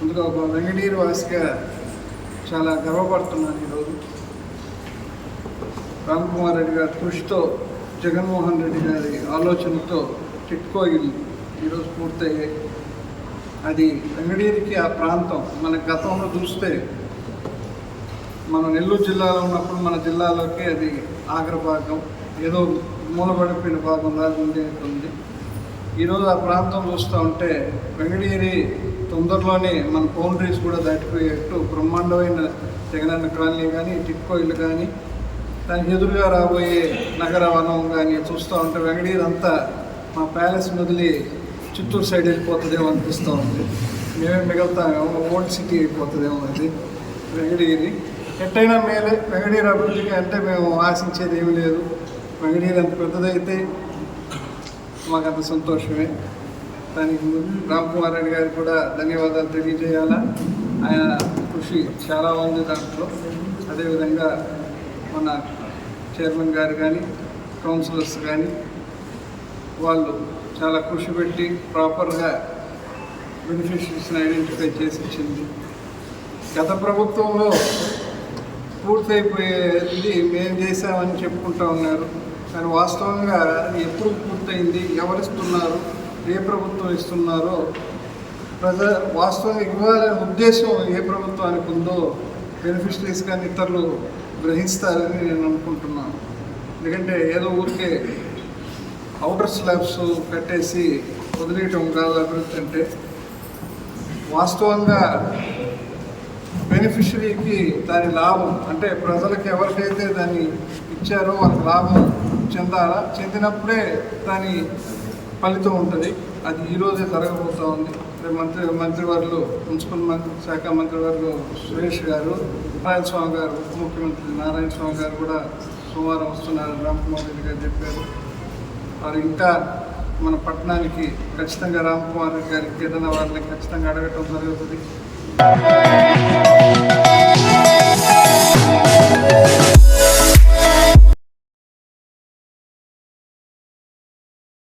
ముందుగా ఒక వెంకటగిరి వాసిగా చాలా గర్వపడుతున్నాను ఈరోజు. రామ్కుమార్ రెడ్డి గారి కృషితో జగన్మోహన్ రెడ్డి గారి ఆలోచనతో టిట్కో ఇల్లు ఈరోజు పూర్తయ్యాయి. అది వెంకటగిరికి ఆ ప్రాంతం మన గతంలో చూస్తే మన నెల్లూరు జిల్లాలో ఉన్నప్పుడు మన జిల్లాలోకి అది ఆగ్ర భాగం ఏదో మూలపడిపోయిన భాగం లాగా ఉండేది ఈరోజు ఆ ప్రాంతం చూస్తూ ఉంటే వెంగళగిరి తొందరలోనే మన బౌండరీస్ కూడా దాటిపోయేట్టు బ్రహ్మాండమైన జగనన్న కాలనీ కానీ టిక్కో ఇల్లు కానీ దానికి ఎదురుగా రాబోయే నగర వనం కానీ చూస్తూ ఉంటే వెంగళగిరి అంతా మా ప్యాలెస్ వదిలి చిత్తూరు సైడ్ వెళ్ళిపోతుందేమో అనిపిస్తూ ఉంది. మేమే మిగులుతామేమో ఓల్డ్ సిటీ అయిపోతుందేమో అది వెంగళగిరి ఎట్టయినా మేలే వెంగళగిరి అభివృద్ధికి అంటే మేము ఆశించేది ఏమీ లేదు. వెంగళగిరి అంత పెద్దదైతే మాకు అంత సంతోషమే. దానికి రామ్ కుమార్ రెడ్డి గారికి కూడా ధన్యవాదాలు తెలియజేయాలా? ఆయన కృషి చాలా ఉంది దాంట్లో. అదేవిధంగా మన చైర్మన్ గారు కానీ కౌన్సిలర్స్ కానీ వాళ్ళు చాలా కృషి పెట్టి ప్రాపర్గా బెనిఫిషరీస్ని ఐడెంటిఫై చేసి ఇచ్చింది. గత ప్రభుత్వంలో పూర్తయిపోయేది మేము చేసామని చెప్పుకుంటా ఉన్నారు. కానీ వాస్తవంగా అది ఎప్పుడు పూర్తయింది ఎవరిస్తున్నారు ఏ ప్రభుత్వం ఇస్తున్నారో ప్రజ వాస్తవంగా ఇవ్వాలనే ఉద్దేశం ఏ ప్రభుత్వానికి ఉందో బెనిఫిషరీస్ కానీ ఇతరులు గ్రహిస్తారని నేను అనుకుంటున్నాను. ఎందుకంటే ఏదో ఊరికే అవుటర్ స్లాబ్స్ కట్టేసి వదిలేయటం కాదు అభివృద్ధి అంటే. వాస్తవంగా బెనిఫిషరీకి దాని లాభం అంటే ప్రజలకు ఎవరికైతే దాన్ని ఇచ్చారో వాళ్ళకి లాభం చెందాలా? చెందినప్పుడే దాని ఫలితం ఉంటుంది. అది ఈరోజే జరగబోతూ ఉంది. మంత్రి మంత్రివర్లు మున్సిపల్ మంత్రి శాఖ మంత్రివర్లు సురేష్ గారు నారాయణ స్వామి గారు ఉప ముఖ్యమంత్రి నారాయణ స్వామి గారు కూడా సోమవారం వస్తున్నారు. రామ్కుమార్ రెడ్డి గారు చెప్పారు. వారు ఇంకా మన పట్టణానికి ఖచ్చితంగా రామ్కుమార్ రెడ్డి గారికి ఏదైనా వారిని ఖచ్చితంగా అడగటం జరుగుతుంది.